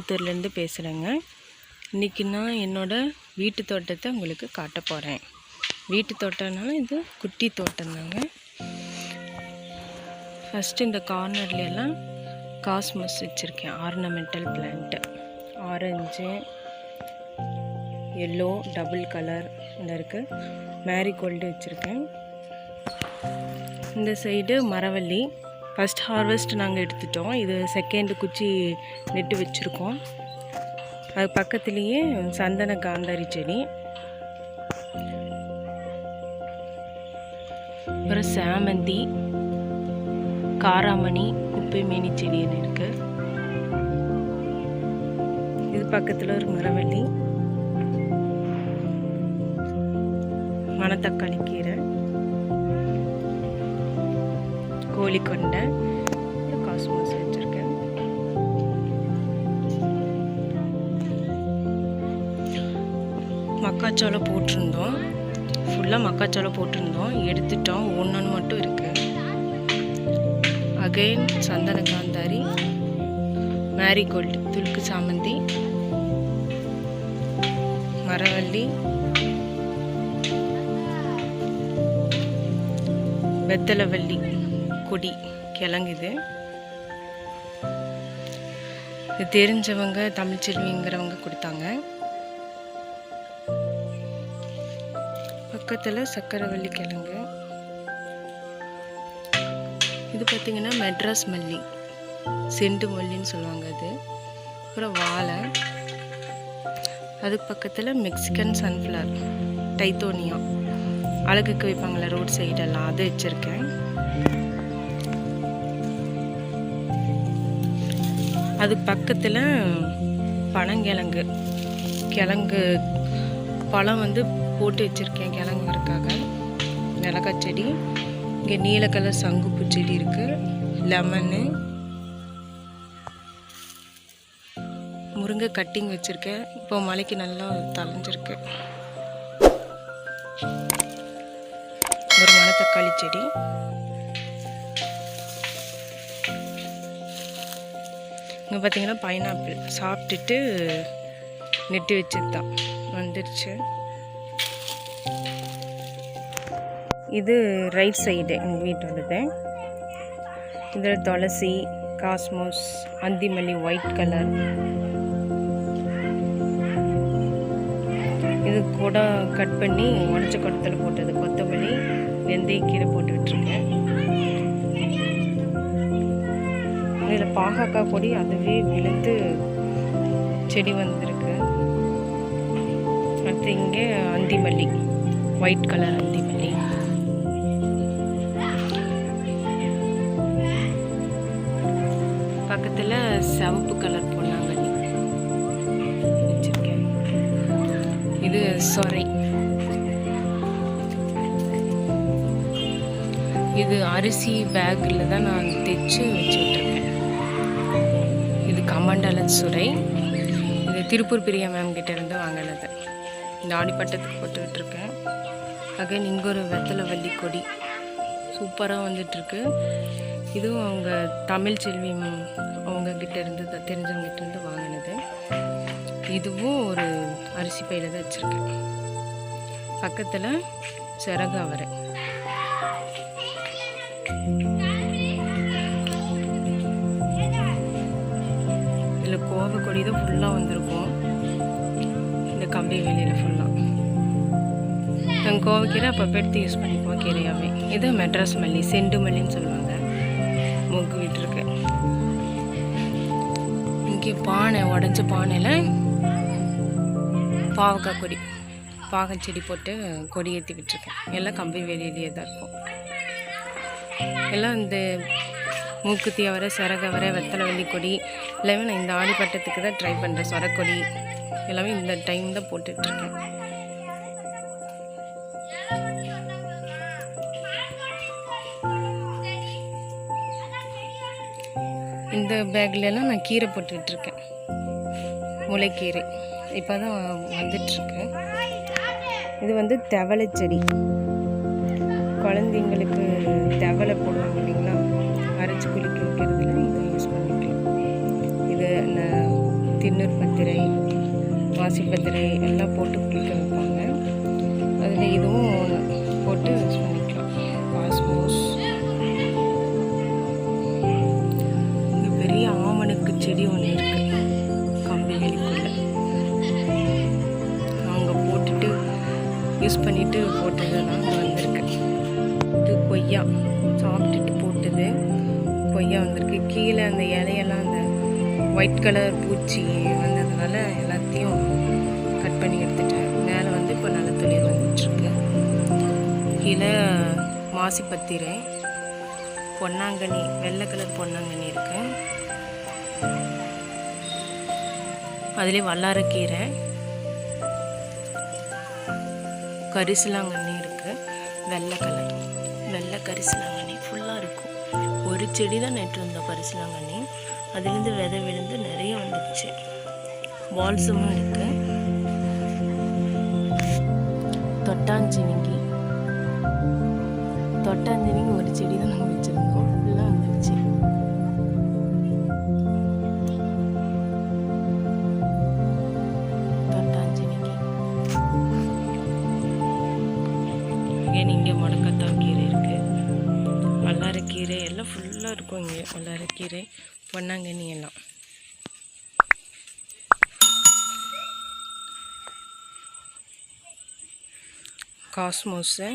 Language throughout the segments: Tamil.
கோயம்புத்தூர்லேருந்து பேசுகிறேங்க இன்றைக்கி நான் என்னோடய வீட்டு தோட்டத்தை உங்களுக்கு காட்ட போகிறேன் வீட்டு தோட்டம்னால இது குட்டி தோட்டம் தாங்க. ஃபஸ்ட்டு இந்த கார்னர்லாம் காஸ்மஸ் வச்சுருக்கேன். Ornamental plant orange yellow double colour இந்த இருக்குது மேரிகோல்டு வச்சுருக்கேன். இந்த சைடு மரவள்ளி. ஃபஸ்ட் ஹார்வெஸ்ட் நாங்கள் எடுத்துட்டோம். இது செகண்ட் குச்சி நெட்டு வச்சுருக்கோம். அது பக்கத்துலேயே சந்தன காந்தாரி செடி. அப்புறம் சாமந்தி காராமணி குப்பை மேனி செடின்னு இருக்கு. இது பக்கத்தில் ஒரு மரவள்ளி. மணத்தக்காளி கீரை. கோழிக்கொண்டை காஸ்மோஸ் வச்சுருக்கேன். மக்காச்சோளம் போட்டிருந்தோம். ஃபுல்லாக மக்காச்சோளம் போட்டிருந்தோம். எடுத்துட்டோம். ஒன்று மட்டும் இருக்குது அகைன் சந்தன காந்தாரி மேரிகோல்டு துலுக்கு சாமந்தி மரவள்ளி வெத்தலைவள்ளி கொடி கிழங்குது. இது தெரிஞ்சவங்க தமிழ்ச்செல்விங்கிறவங்க கொடுத்தாங்க. பக்கத்தில் சக்கரவள்ளி கிழங்கு. இது பார்த்திங்கன்னா மெட்ராஸ் மல்லி. செண்டு மல்லின்னு சொல்லுவாங்க அது. அப்புறம் வாழை. அதுக்கு பக்கத்தில் மெக்சிகன் சன்ஃப்ளவர் டைத்தோனியா அழகுக்கு வைப்பாங்களே ரோட் சைடெல்லாம் அது வச்சுருக்கேன். அதுக்கு பக்கத்தில் பனங்கிழங்கு கிழங்கு பழம் வந்து போட்டு வச்சுருக்கேன் கிழங்குறதுக்காக மிளகாய் செடி இங்கே நீல கலர் சங்குப்பூ செடி இருக்குது லெமனு முருங்கை கட்டிங் வச்சுருக்கேன். இப்போ மலைக்கு நல்லா தளைஞ்சிருக்கு ஒரு மணத்தக்காளி செடி. இங்கே பார்த்தீங்கன்னா பைனாப்பிள் சாப்பிட்டுட்டு நெட்டு வச்சது தான் வந்துடுச்சு இது ரைட் சைடு எங்கள் வீட்டோடது. இதில் துளசி காஸ்மோஸ் அந்திமல்லி ஒயிட் கலர் இது கூட கட் பண்ணி உடச்ச குடத்தில் போட்டது கொத்தமல்லி வெந்தயக்கீரை போட்டு பாகக்காய் கொடி அதுவே விழுந்து செடி வந்திருக்கு. அடுத்து இங்கே அந்திமல்லி ஒயிட் கலர் அந்திமல்லி. பக்கத்தில் சிவப்பு கலர் பொன்னாங்கண்ணி வச்சுருக்கேன். இது சொரை. இது அரிசி பேக்கில் தான் நான் தைச்சு வச்சுட்ருக்கேன் அம்மண்டல சுரை இது திருப்பூர் பிரியா மேம் கிட்டேருந்து வாங்கினது. இந்த ஆடிப்பட்டத்துக்கு போட்டுக்கிட்டுருக்கேன். அகைன் இங்கே ஒரு வெத்தலை வள்ளி கொடி. சூப்பராக வந்துட்டுருக்கு. இதுவும் அவங்க தமிழ் செல்வி ம், அவங்க கிட்டேருந்து இருந்து தெரிஞ்சவங்க இருந்து வாங்கினது. இதுவும் ஒரு அரிசி பையில் தான் வச்சுருக்கேன். பக்கத்தில் சிறகு அவரை. இதில் கோவக்கொடி கொடி தான் ஃபுல்லாக வந்திருக்கும். இந்த கம்பி வேலியில் ஃபுல்லாக நாங்கள் கோவைக்கீரை அப்போ எடுத்து யூஸ் பண்ணிப்போம் கீரையாகவே இது மெட்ராஸ் மல்லி செண்டு மல்லின்னு சொல்லுவாங்க. மொக்கு விட்டுருக்கு. இங்கே பானை உடஞ்ச பானையில் பாவக்காய் கொடி பாகம் செடி போட்டு கொடி ஏற்றி விட்டுருக்கேன் எல்லாம் கம்பி வேலியிலேயே தான் இருக்கும். எல்லாம் இந்த மூக்குத்தி அவரை சிறகவரை வெத்தலை வள்ளி கொடி எல்லாமே நான் இந்த ஆடிப்பட்டத்துக்கு தான் ட்ரை பண்ணுறேன் சொரக்கொடி எல்லாமே இந்த டைம் தான் போட்டுட்ருக்கேன். இந்த பேக்லலாம் நான் கீரை போட்டுக்கிட்டு முளைக்கீரை. இப்போ தான் வந்துட்டுருக்கு இது வந்து தவளை செடி குழந்தைங்களுக்கு தெவலை போடுவாங்க. உள்ளூர் பத்திரை வாசிப்பத்திரை பத்திரை எல்லாம் போட்டு குளிக்க வைப்பாங்க. அதில் இதுவும் போட்டு யூஸ் பண்ணிக்கலாம் காஸ்மோஸ் இங்கே பெரிய ஆமணக்கு செடி ஒன்று இருக்குது கம்பி வேலிக்குள்ள அவங்க போட்டுட்டு யூஸ் பண்ணிட்டு போட்டதெல்லாம் இங்கே வந்திருக்கு. இது கொய்யா. சாப்பிட்டுட்டு போட்டது கொய்யா வந்திருக்கு. கீழே அந்த இலையெல்லாம் அந்த ஒயிட் கலர் பூச்சி மாசிப்பத்திரை பொன்னாங்கண்ணி வெள்ளை கலர் பொன்னாங்கண்ணி இருக்கு. அதுலேயே வல்லாரக்கீரை. கரிசலாங்கண்ணி இருக்கு. வெள்ளை கலர். வெள்ளை கரிசலாங்கண்ணி ஃபுல்லாக இருக்கும். ஒரு செடி தான் நட்டிருந்தோம் கரிசலாங்கண்ணி. அதுலேருந்து விதை விழுந்து நிறைய வந்துடுச்சு பால்சமும் இருக்கு. தொட்டாஞ்சினிங்கி தொட்டாஞ்சினிங்கி ஒரு செடி தான் நாங்கள் வச்சுருந்தோம் ஃபுல்லாக வந்துடுச்சு தொட்டாஞ்சினிங்கி இங்கே முடக்கத்தான் கீரை இருக்குது வல்லாரக்கீரை எல்லாம் ஃபுல்லாக இருக்கும் இங்கே. வல்லாரக்கீரை பொன்னாங்கண்ணி எல்லாம். காஸ்மோஸு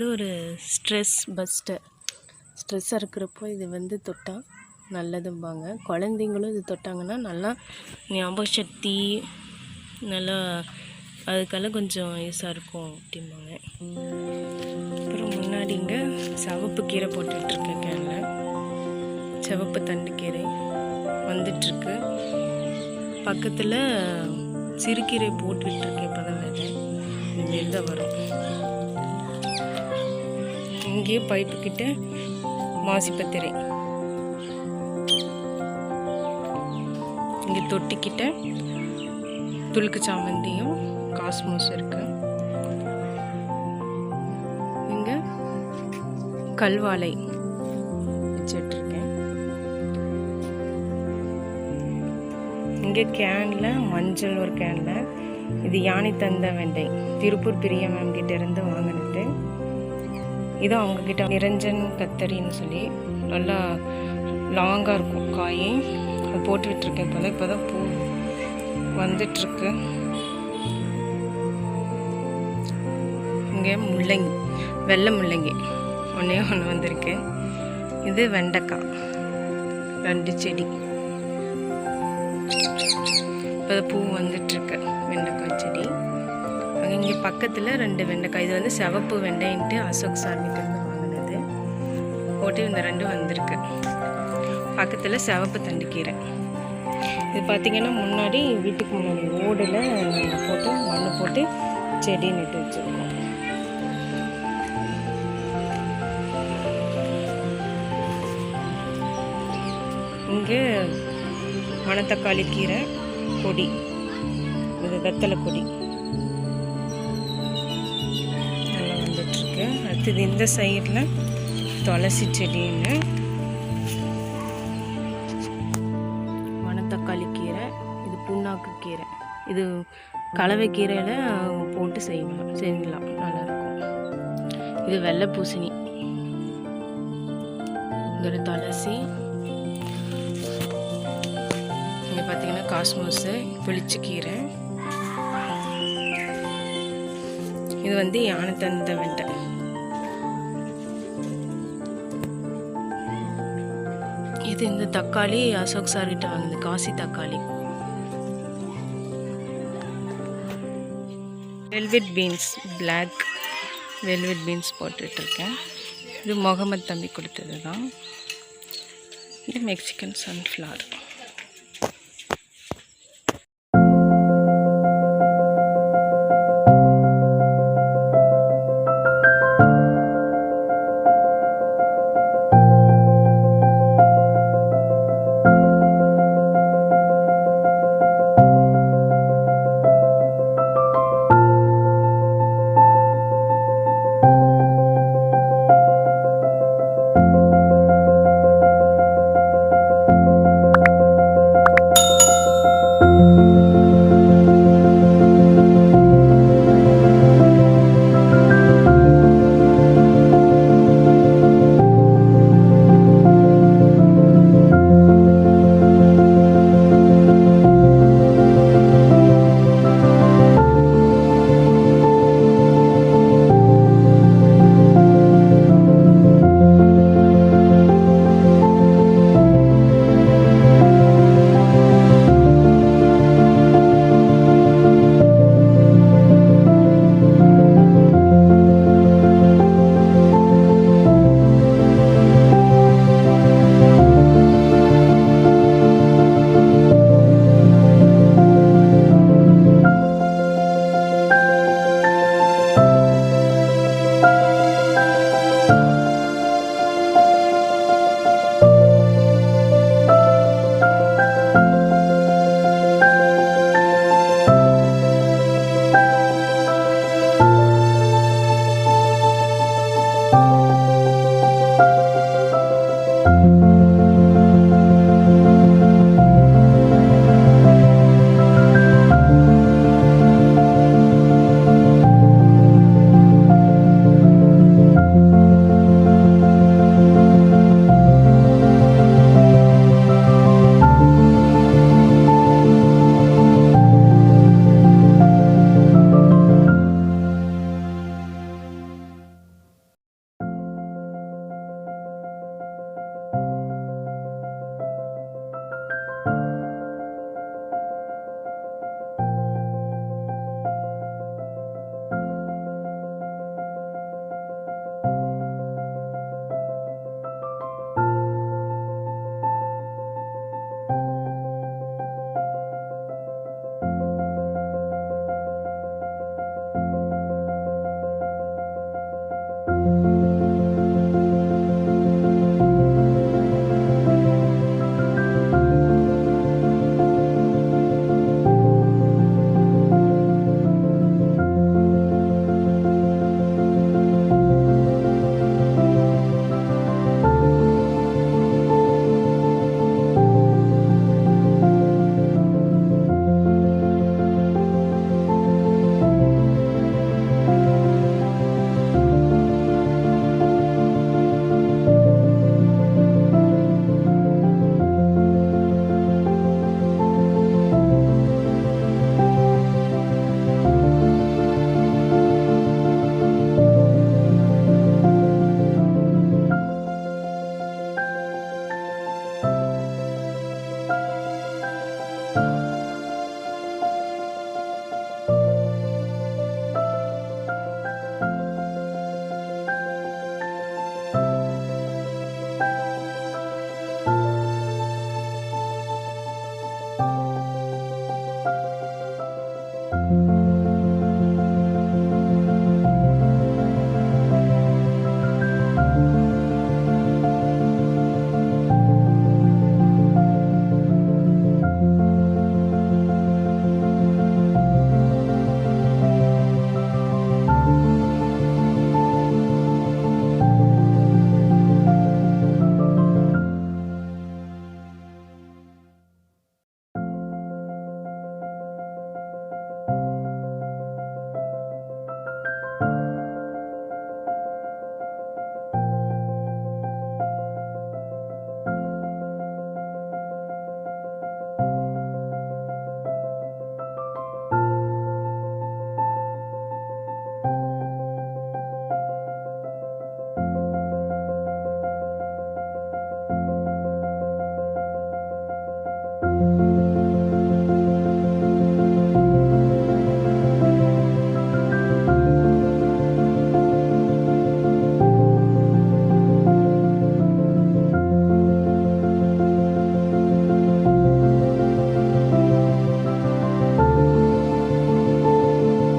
வந்து ஒரு ஸ்ட்ரெஸ் பஸ்டர் ஸ்ட்ரெஸ்ஸாக இருக்கிறப்போ இது வந்து தொட்டால் நல்லதும்பாங்க. குழந்தைங்களும் இது தொட்டாங்கன்னா நல்லா ஞாபக சக்தி நல்லா அதுக்கெல்லாம் கொஞ்சம் யூஸாக இருக்கும் அப்படிம்பாங்க. அப்புறம் முன்னாடி இங்கே சிவப்பு கீரை போட்டுட்ருக்கேன் கேனில் சிவப்பு தண்டு கீரை வந்துட்டுருக்கு பக்கத்தில் சிறுகீரை போட்டுட்ருக்கேன் இப்போ தான் வேறு இனிமேல் தான் வரும். இங்கேயே பைப்பு கிட்ட மாசிப்பத்திரை இங்கே தொட்டிக்கிட்ட துளுக்கு சாமந்தியும் காஸ்மோஸ் இருக்கு. இங்கே கல்வாழை வச்சிட்ருக்கேன். இங்கே கேனில் மஞ்சள் ஒரு கேனில். இது யானை தந்த வெண்டை. திருப்பூர் பிரிய மேம் கிட்ட வாங்கினது. இது அவங்கக்கிட்ட நிரஞ்சன் கத்தரின்னு சொல்லி நல்லா லாங்காக இருக்கும் காய். அது போட்டு விட்டுருக்கேன் இப்போ தான். இப்போ தான் பூ வந்துட்டுருக்கு. இங்கே முள்ளங்கி வெள்ளை முள்ளங்கி. ஒன்றே ஒன்று வந்திருக்கு. இது வெண்டைக்காய் ரெண்டு செடி. இப்போ பூ வந்துட்டுருக்கு வெண்டைக்காய் செடி. இங்கே பக்கத்தில் ரெண்டு வெண்டைக்காய். இது வந்து சிவப்பு வெண்டைன்ட்டு அசோக் சார்கிட்டேருந்து வாங்கினது. போட்டு இந்த ரெண்டு வந்திருக்கு. பக்கத்தில் சிவப்பு தண்டுக்கீரை. இது பார்த்திங்கன்னா முன்னாடி வீட்டுக்கு முன்னாடி ஓடில் நாங்கள் போட்டு மண் போட்டு செடி நட்டு வச்சுருக்கோம். இங்கே மணத்தக்காளி கீரை கொடி இது வெத்தலை கொடி அடுத்தது இந்த சைடில் துளசி செடின்னு மணத்தக்காளி கீரை இது புண்ணாக்கு கீரை. இது கலவை கீரையில் போட்டு செய்யலாம் செய்யலாம் நல்லாயிருக்கும். இது வெள்ளை பூசணி. இங்கே துளசி. இங்கே பார்த்தீங்கன்னா காஸ்மோஸு புளிச்சு கீரை. இது வந்து யானை தந்த வெண்டை அடுத்து இந்த தக்காளி அசோக் சார் கிட்ட காசி தக்காளி. Velvet beans black velvet beans போட்டுட்ருக்கேன். இது முகமது தம்பி கொடுத்தது தான் இது மெக்சிகன் சன்ஃப்ளவர்